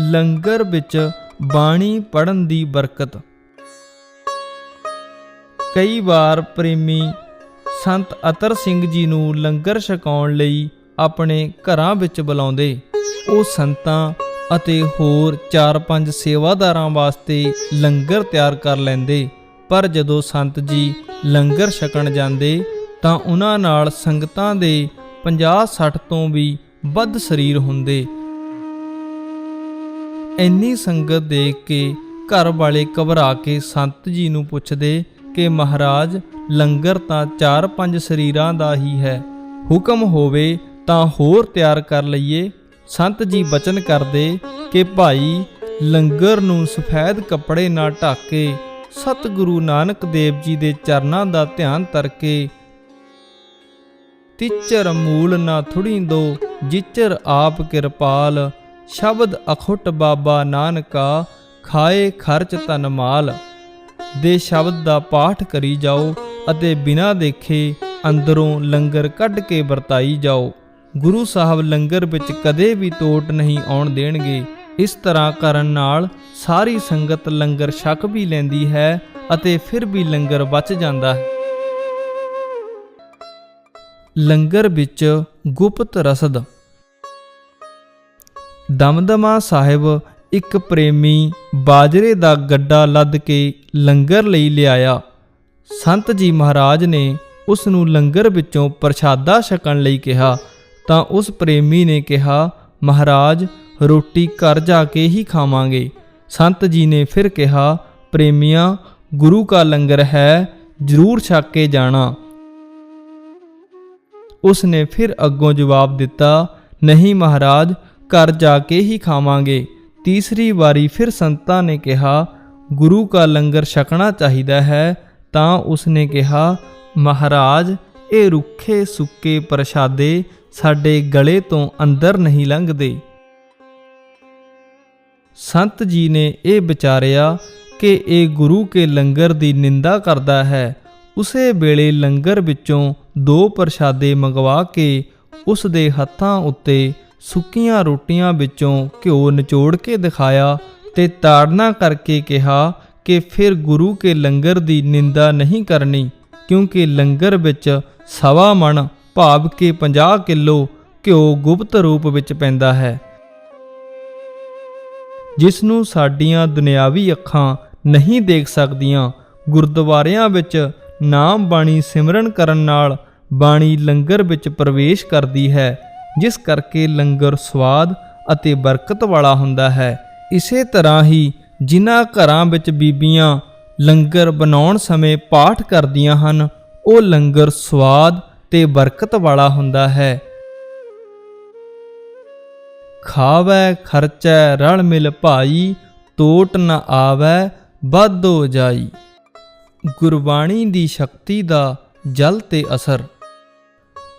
ਲੰਗਰ ਵਿੱਚ ਬਾਣੀ ਪੜਨ ਦੀ ਬਰਕਤ। ਕਈ ਵਾਰ ਪ੍ਰੇਮੀ ਸੰਤ ਅਤਰ ਸਿੰਘ ਜੀ ਨੂੰ ਲੰਗਰ ਛਕਾਉਣ ਲਈ ਆਪਣੇ ਘਰਾਂ ਵਿੱਚ ਬੁਲਾਉਂਦੇ। ਉਹ ਸੰਤਾਂ ਅਤੇ ਹੋਰ 4-5 ਸੇਵਾਦਾਰਾਂ ਵਾਸਤੇ ਲੰਗਰ ਤਿਆਰ ਕਰ ਲੈਂਦੇ। ਪਰ ਜਦੋਂ ਸੰਤ ਜੀ ਲੰਗਰ ਛਕਣ ਜਾਂਦੇ, ਤਾਂ ਉਹਨਾਂ ਨਾਲ ਸੰਗਤਾਂ ਦੇ 50-60 ਤੋਂ ਵੀ ਵੱਧ ਸਰੀਰ ਹੁੰਦੇ। ਇੰਨੀ ਸੰਗਤ ਦੇਖ ਕੇ ਘਰ ਵਾਲੇ ਘਬਰਾ ਕੇ ਸੰਤ ਜੀ ਨੂੰ ਪੁੱਛਦੇ ਕਿ ਮਹਾਰਾਜ, ਲੰਗਰ ਤਾਂ 4-5 ਸਰੀਰਾਂ ਦਾ ਹੀ ਹੈ। ਹੁਕਮ ਹੋਵੇ ਤਾਂ ਹੋਰ ਤਿਆਰ ਕਰ ਲਈਏ। ਸੰਤ ਜੀ ਬਚਨ ਕਰਦੇ ਕਿ ਭਾਈ, ਲੰਗਰ ਨੂੰ ਸਫੈਦ ਕੱਪੜੇ ਨਾਲ ਢੱਕ ਕੇ ਸਤਿਗੁਰੂ ਨਾਨਕ ਦੇਵ ਜੀ ਦੇ ਚਰਨਾਂ ਦਾ ਧਿਆਨ ਧਰ ਕੇ ਤਿਚਰ ਮੂਲ ਨਾ ਥੁੜੀ ਦੋ, ਜਿਚਰ ਆਪ ਕਿਰਪਾਲ। ਸ਼ਬਦ ਅਖੁੱਟ ਬਾਬਾ ਨਾਨਕਾ, ਖਾਏ ਖਰਚ ਤਨ ਮਾਲ। ਦੇ ਸ਼ਬਦ ਦਾ ਪਾਠ ਕਰੀ ਜਾਓ ਅਤੇ ਬਿਨਾਂ ਦੇਖੇ ਅੰਦਰੋਂ ਲੰਗਰ ਕੱਢ ਕੇ ਵਰਤਾਈ ਜਾਓ। ਗੁਰੂ ਸਾਹਿਬ ਲੰਗਰ ਵਿੱਚ ਕਦੇ ਵੀ ਤੋਟ ਨਹੀਂ ਆਉਣ ਦੇਣਗੇ। ਇਸ ਤਰ੍ਹਾਂ ਕਰਨ ਨਾਲ ਸਾਰੀ ਸੰਗਤ ਲੰਗਰ ਛਕ ਵੀ ਲੈਂਦੀ ਹੈ ਅਤੇ ਫਿਰ ਵੀ ਲੰਗਰ ਬਚ ਜਾਂਦਾ ਹੈ। ਲੰਗਰ ਵਿੱਚ ਗੁਪਤ ਰਸਦ ਦਮਦਮਾ ਸਾਹਿਬ ਇੱਕ ਪ੍ਰੇਮੀ ਬਾਜਰੇ ਦਾ ਗੱਡਾ ਲੱਦ ਕੇ ਲੰਗਰ ਲਈ ਲਿਆਇਆ। ਸੰਤ ਜੀ ਮਹਾਰਾਜ ਨੇ ਉਸ ਨੂੰ ਲੰਗਰ ਵਿੱਚੋਂ ਪ੍ਰਸ਼ਾਦਾ ਛਕਣ ਲਈ ਕਿਹਾ, ਤਾਂ ਉਸ ਪ੍ਰੇਮੀ ਨੇ ਕਿਹਾ, ਮਹਾਰਾਜ, ਰੋਟੀ ਘਰ ਜਾ ਕੇ ਹੀ ਖਾਵਾਂਗੇ। ਸੰਤ ਜੀ ਨੇ ਫਿਰ ਕਿਹਾ, ਪ੍ਰੇਮੀਆਂ, ਗੁਰੂ ਕਾ ਲੰਗਰ ਹੈ, ਜ਼ਰੂਰ ਛਕ ਕੇ ਜਾਣਾ। ਉਸ ਨੇ ਫਿਰ ਅੱਗੋਂ ਜਵਾਬ ਦਿੱਤਾ, ਨਹੀਂ ਮਹਾਰਾਜ ਘਰ ਜਾ ਕੇ ਹੀ ਖਾਵਾਂਗੇ। ਤੀਸਰੀ ਵਾਰੀ ਫਿਰ ਸੰਤਾਂ ਨੇ ਕਿਹਾ, ਗੁਰੂ ਕਾ ਲੰਗਰ ਛਕਣਾ ਚਾਹੀਦਾ ਹੈ। ਤਾਂ ਉਸਨੇ ਕਿਹਾ, ਮਹਾਰਾਜ, ਇਹ ਰੁੱਖੇ, ਸੁੱਕੇ ਪ੍ਰਸ਼ਾਦੇ ਸਾਡੇ ਗਲੇ ਤੋਂ ਅੰਦਰ ਨਹੀਂ ਲੰਘਦੇ। ਸੰਤ ਜੀ ਨੇ ਇਹ ਵਿਚਾਰਿਆ ਕਿ ਇਹ ਗੁਰੂ ਕੇ ਲੰਗਰ ਦੀ ਨਿੰਦਾ ਕਰਦਾ ਹੈ। ਉਸੇ ਵੇਲੇ ਲੰਗਰ ਵਿੱਚੋਂ ਦੋ ਪ੍ਰਸ਼ਾਦੇ ਮੰਗਵਾ ਕੇ ਉਸ ਦੇ ਹੱਥਾਂ ਉੱਤੇ ਸੁੱਕੀਆਂ ਰੋਟੀਆਂ ਵਿੱਚੋਂ ਘਿਓ ਨਿਚੋੜ ਕੇ ਦਿਖਾਇਆ ਤੇ ਤਾੜਨਾ ਕਰਕੇ ਕਿਹਾ ਕਿ ਫਿਰ ਗੁਰੂ ਕੇ ਲੰਗਰ ਦੀ ਨਿੰਦਾ ਨਹੀਂ ਕਰਨੀ, ਕਿਉਂਕਿ ਲੰਗਰ ਵਿੱਚ ਸਵਾ ਮਣ ਭਾਵ ਕੇ 50 ਕਿਲੋ ਘਿਓ ਗੁਪਤ ਰੂਪ ਵਿੱਚ ਪੈਂਦਾ ਹੈ। ਜਿਸ ਨੂੰ ਸਾਡੀਆਂ ਦੁਨਿਆਵੀ ਅੱਖਾਂ ਨਹੀਂ ਦੇਖ ਸਕਦੀਆਂ, ਗੁਰਦੁਆਰਿਆਂ ਵਿੱਚ ਨਾਮ ਬਾਣੀ ਸਿਮਰਨ ਕਰਨ ਨਾਲ ਬਾਣੀ ਲੰਗਰ ਵਿੱਚ ਪ੍ਰਵੇਸ਼ ਕਰਦੀ ਹੈ। ਜਿਸ ਕਰਕੇ ਲੰਗਰ ਸਵਾਦ ਅਤੇ ਬਰਕਤ ਵਾਲਾ ਹੁੰਦਾ ਹੈ। ਇਸੇ ਤਰ੍ਹਾਂ ਹੀ ਜਿਨ੍ਹਾਂ ਘਰਾਂ ਵਿੱਚ ਬੀਬੀਆਂ ਲੰਗਰ ਬਣਾਉਣ ਸਮੇਂ ਪਾਠ ਕਰਦੀਆਂ ਹਨ, ਉਹ ਲੰਗਰ ਸਵਾਦ ਤੇ ਬਰਕਤ ਵਾਲਾ ਹੁੰਦਾ ਹੈ। ਖਾਵੈ, ਖਰਚੈ, ਰਲ ਮਿਲ ਭਾਈ, ਤੋਟ ਨ ਆਵੈ, ਵਾਧੋ ਜਾਈ। ਗੁਰਬਾਣੀ ਦੀ ਸ਼ਕਤੀ ਦਾ ਜਲ ਤੇ ਅਸਰ।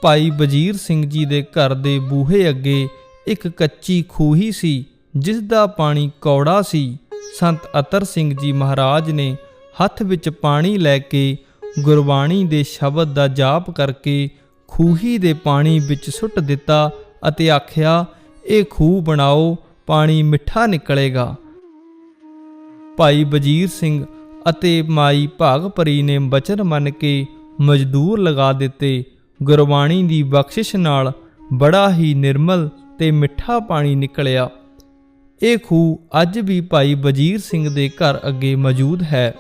ਭਾਈ ਵਜੀਰ ਸਿੰਘ ਜੀ ਦੇ ਘਰ ਦੇ ਬੂਹੇ ਅੱਗੇ ਇੱਕ ਕੱਚੀ ਖੂਹੀ ਸੀ, ਜਿਸ ਦਾ ਪਾਣੀ ਕੌੜਾ ਸੀ। ਸੰਤ ਅਤਰ ਸਿੰਘ ਜੀ ਮਹਾਰਾਜ ਨੇ ਹੱਥ ਵਿੱਚ ਪਾਣੀ ਲੈ ਕੇ ਗੁਰਬਾਣੀ ਦੇ ਸ਼ਬਦ ਦਾ ਜਾਪ ਕਰਕੇ ਖੂਹੀ ਦੇ ਪਾਣੀ ਵਿੱਚ ਸੁੱਟ ਦਿੱਤਾ ਅਤੇ ਆਖਿਆ, ਇਹ ਖੂਹ ਬਣਾਓ, ਪਾਣੀ ਮਿੱਠਾ ਨਿਕਲੇਗਾ। ਭਾਈ ਵਜੀਰ ਸਿੰਘ ਅਤੇ ਮਾਈ ਭਾਗਪਰੀ ਨੇ ਬਚਨ ਮੰਨ ਕੇ ਮਜ਼ਦੂਰ ਲਗਾ ਦਿੱਤੇ। ਗੁਰਬਾਣੀ ਦੀ ਬਖਸ਼ਿਸ਼ ਨਾਲ ਬੜਾ ਹੀ ਨਿਰਮਲ ਤੇ ਮਿੱਠਾ ਪਾਣੀ ਨਿਕਲਿਆ। ਇਹ ਖੂਹ ਅੱਜ ਵੀ ਭਾਈ ਵਜੀਰ ਸਿੰਘ ਦੇ ਘਰ ਅੱਗੇ ਮੌਜੂਦ ਹੈ।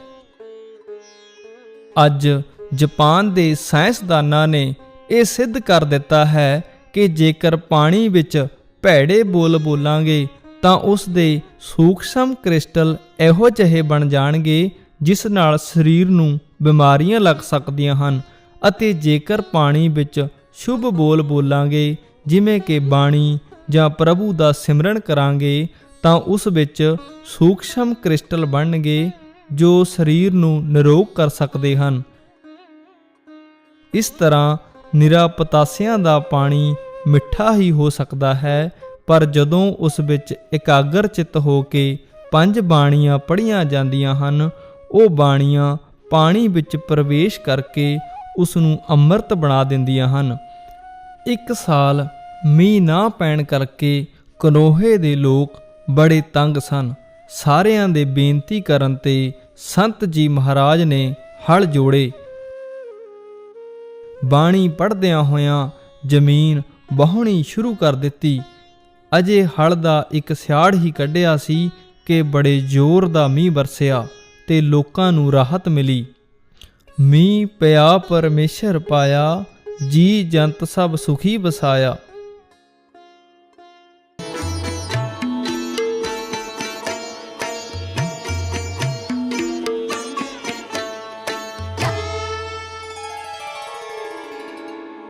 ਅੱਜ ਜਾਪਾਨ ਦੇ ਸਾਇੰਸਦਾਨਾਂ ਨੇ ਇਹ ਸਿੱਧ ਕਰ ਦਿੱਤਾ ਹੈ ਕਿ ਜੇਕਰ ਪਾਣੀ ਵਿੱਚ ਭੈੜੇ ਬੋਲ ਬੋਲਾਂਗੇ ਤਾਂ ਉਸ ਦੇ ਸੂਖਸ਼ਮ ਕ੍ਰਿਸਟਲ ਇਹੋ ਜਿਹੇ ਬਣ ਜਾਣਗੇ ਜਿਸ ਨਾਲ ਸਰੀਰ ਨੂੰ ਬਿਮਾਰੀਆਂ ਲੱਗ ਸਕਦੀਆਂ ਹਨ। ਅਤੇ ਜੇਕਰ ਪਾਣੀ ਵਿੱਚ ਸ਼ੁਭ ਬੋਲ ਬੋਲਾਂਗੇ, ਜਿਵੇਂ ਕਿ ਬਾਣੀ ਜਾਂ ਪ੍ਰਭੂ ਦਾ ਸਿਮਰਨ ਕਰਾਂਗੇ, ਤਾਂ ਉਸ ਵਿੱਚ ਸੂਖਸ਼ਮ ਕ੍ਰਿਸਟਲ ਬਣਨਗੇ, ਜੋ ਸਰੀਰ ਨੂੰ ਨਿਰੋਗ ਕਰ ਸਕਦੇ ਹਨ। ਇਸ ਤਰ੍ਹਾਂ ਨਿਰਾ ਪਤਾਸਿਆਂ ਦਾ ਪਾਣੀ ਮਿੱਠਾ ਹੀ ਹੋ ਸਕਦਾ ਹੈ, ਪਰ ਜਦੋਂ ਉਸ ਵਿੱਚ ਇਕਾਗਰ ਚਿੱਤ ਹੋ ਕੇ ਪੰਜ ਬਾਣੀਆਂ ਪੜ੍ਹੀਆਂ ਜਾਂਦੀਆਂ ਹਨ, ਉਹ ਬਾਣੀਆਂ ਪਾਣੀ ਵਿੱਚ ਪ੍ਰਵੇਸ਼ ਕਰਕੇ ਉਸ ਨੂੰ ਅੰਮ੍ਰਿਤ ਬਣਾ ਦਿੰਦੀਆਂ ਹਨ। ਇੱਕ ਸਾਲ ਮੀਂਹ ਨਾ ਪੈਣ ਕਰਕੇ ਕਨੋਹੇ ਦੇ ਲੋਕ ਬੜੇ ਤੰਗ ਸਨ। ਸਾਰਿਆਂ ਦੇ ਬੇਨਤੀ ਕਰਨ ਤੇ ਸੰਤ ਜੀ ਮਹਾਰਾਜ ਨੇ ਹਲ ਜੋੜੇ। ਬਾਣੀ ਪੜਦਿਆਂ ਹੋਇਆਂ ਜ਼ਮੀਨ ਵਾਹੁਣੀ ਸ਼ੁਰੂ ਕਰ ਦਿੱਤੀ। ਅਜੇ ਹਲ ਦਾ ਇੱਕ ਸਿਆੜ ਹੀ ਕੱਢਿਆ ਸੀ ਕਿ ਬੜੇ ਜ਼ੋਰ ਦਾ ਮੀਂਹ ਵਰਸਿਆ ਤੇ ਲੋਕਾਂ ਨੂੰ ਰਾਹਤ ਮਿਲੀ। ਮੀਂਹ ਪਿਆ ਪਰਮੇਸ਼ਰ ਪਾਇਆ ਜੀ ਜੰਤ ਸਭ ਸੁਖੀ ਵਸਾਇਆ